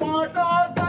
পাটা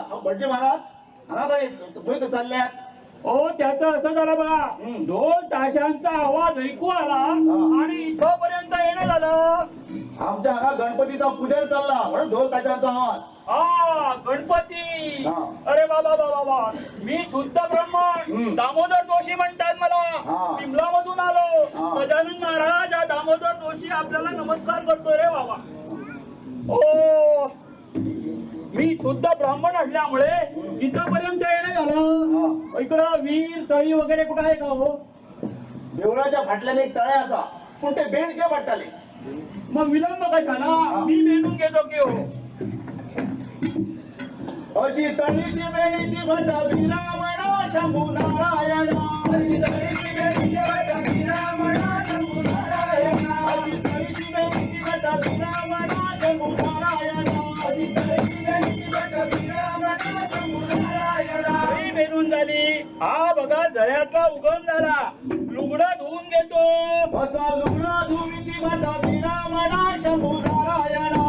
नमस्कार नमस्कार नमस्कार अहो, बंडे महाराज. हा तुम्ही चालल्या हो त्याचं असं झालं बघा. ढोल ताशांचा आवाज ऐकू आला आणि इथपर्यंत येणं झालं. आमच्या हा गणपतीचा पूजन चालला. म्हणून ढोल ताशांचा आवाज. हा गणपती. अरे बाबा बाबा बाबा मी शुद्ध ब्राह्मण. दामोदर जोशी म्हणतात मला. शिमला मधून आलो. गजानन महाराज दामोदर जोशी आपल्याला नमस्कार करतोय रे बाबा ओ मी शुद्ध ब्राह्मण असल्यामुळे इथपर्यंत येणं झालं. इकडं वीर तळी वगैरे कुठं आहे का हो? देवळाच्या फाटल्याने एक तळे असा. पण ते बेडच्या फाटले मग विलंब कशाला. मी मेनून घेतो की हो? अशी तळीची बेडी ती भट विरामणा शंभू नारायणा. हा बघा झऱ्याचा उगम झाला. लुगडं धुवून घेतो. असा लुगडा धुवी ती शंभू नारायणा.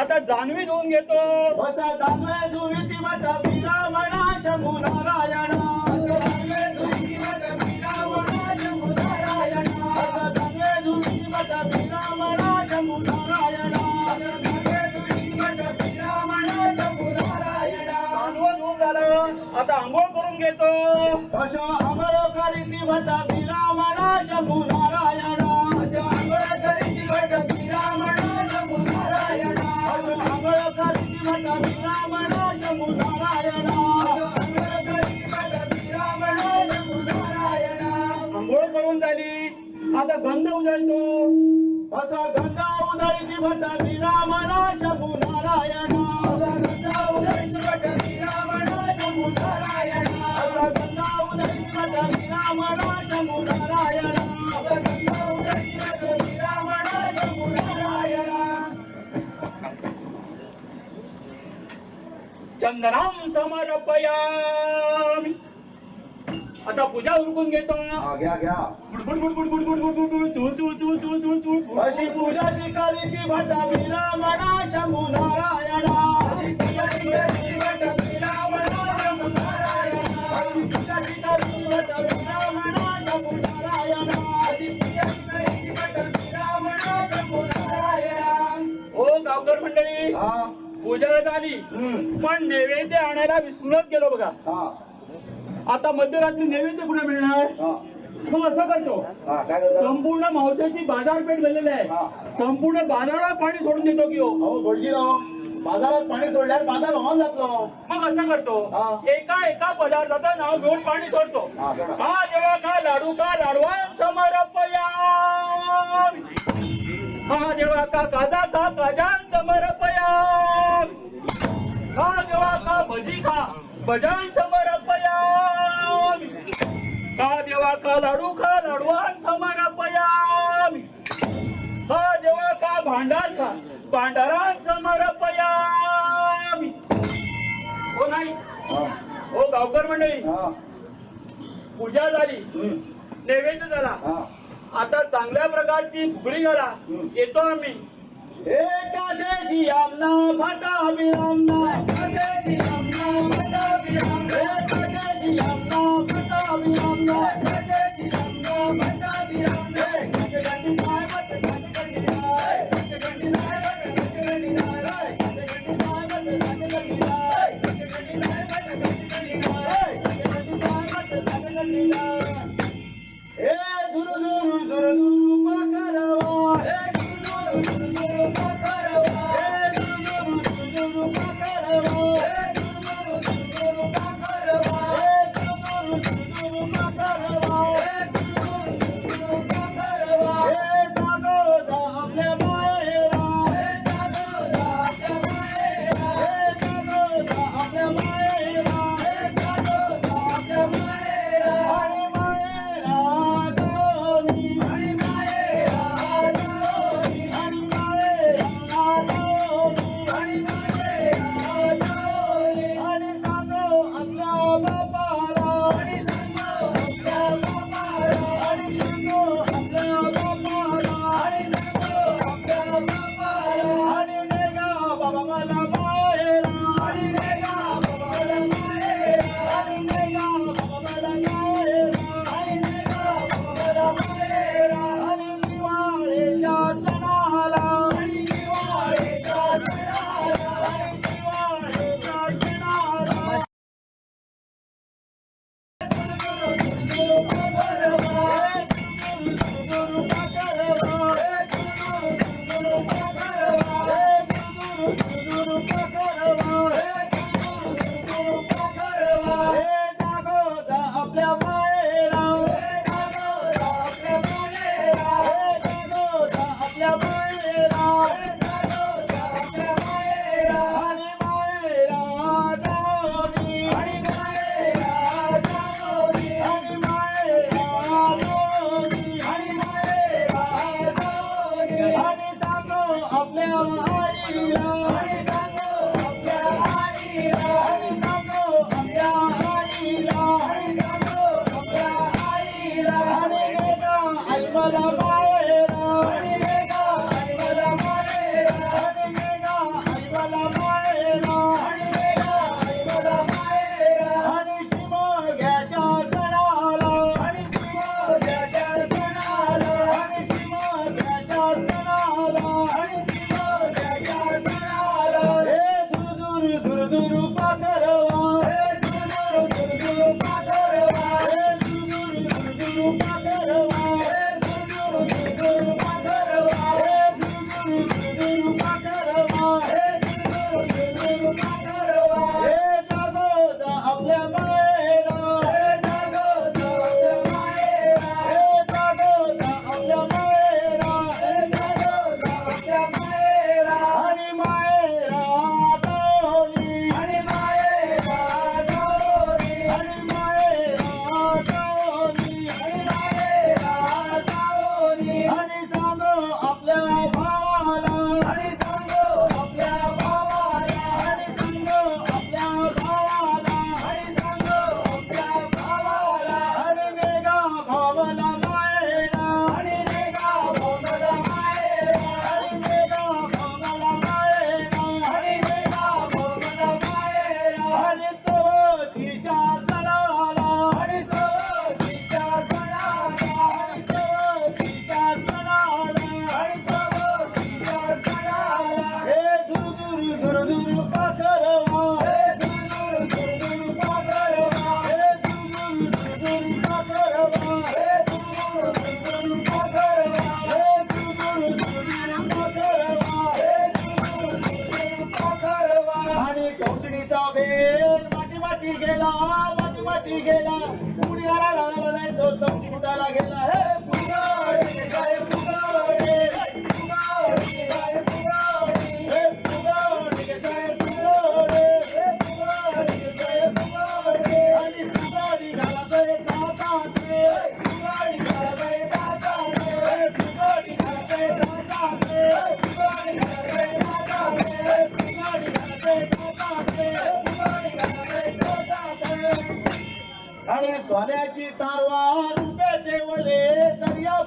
आता जानवी धुवून घेतो. असा दानवे धुवी ती भट विरामणा शंभू नारायणा. आता आंघोळ करून घेतो. अशा भट शंभू नारायणा भट शंभू नारायणा भट शंभू नारायणा आंघोळ करून झाली. आता गंध उजळतो. असा गंगा उदळीची भट विरामणा शंभू नारायणा। असा गंगा उदळीची शंभू नारायणा शंभू नारायणा शंभू नारायणा चंदनाम आता पूजा उरकून घेतो. हा, घ्या बुडबुड बुडबुड बुडबुड बुडबुड बुड अशी पूजा शिकारी ती भट विरामणा शंभू नारायणा. अशी पूजा शिकारी ती भट विरामणा शंभू नारायणा. अशी पूजा शिकारी ती भट विरामणा शंभू नारायणा. अशी पूजा शिकारी ती भट विरामणा शंभू नारायणा. ओ गावकर मंडळी हा. पूजा झाली. हम्म. पण नैवेद्य आणायला विसरूनच गेलो बघा. हा. आता मध्यरात्री नैवेद्य कुठे मिळणार? हा. मग असं करतो. हा संपूर्ण मावसाची बाजारपेठ भरलेली आहे. हा. संपूर्ण बाजारात पाणी सोडून देतो की हो? गोडजीराव बाजारात पाणी सोडल्यावर बाजार वाहून जातलो मग असं करतो. एका एका पदार्थाचं नाव घेऊन पाणी सोडतो. हा, सोडा. का देवा का लाडू का लाडवान समर्पयामी. हा देवा का काजा का काजान समर्पयामी. हा देवा का भजी खा. भजन समर्पयामी। का देवा का लाडू खा लाडवान समर्पयामी। हा देवा का भांडार खा भांडारान समर्पयामी। हो नाही? हा. गावकर मंडळी. हा. पूजा झाली. नैवेद्य झाला. हा. आता चांगल्या प्रकारची फुगडी घाला. येतो आम्ही. विरामना एकाशेची आमना भटा विरामना एकाशेची आमना. भटा विरामना la muerte.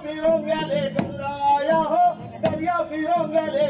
दर्या फिरून गंगराया हो. दर्या फिरून गेले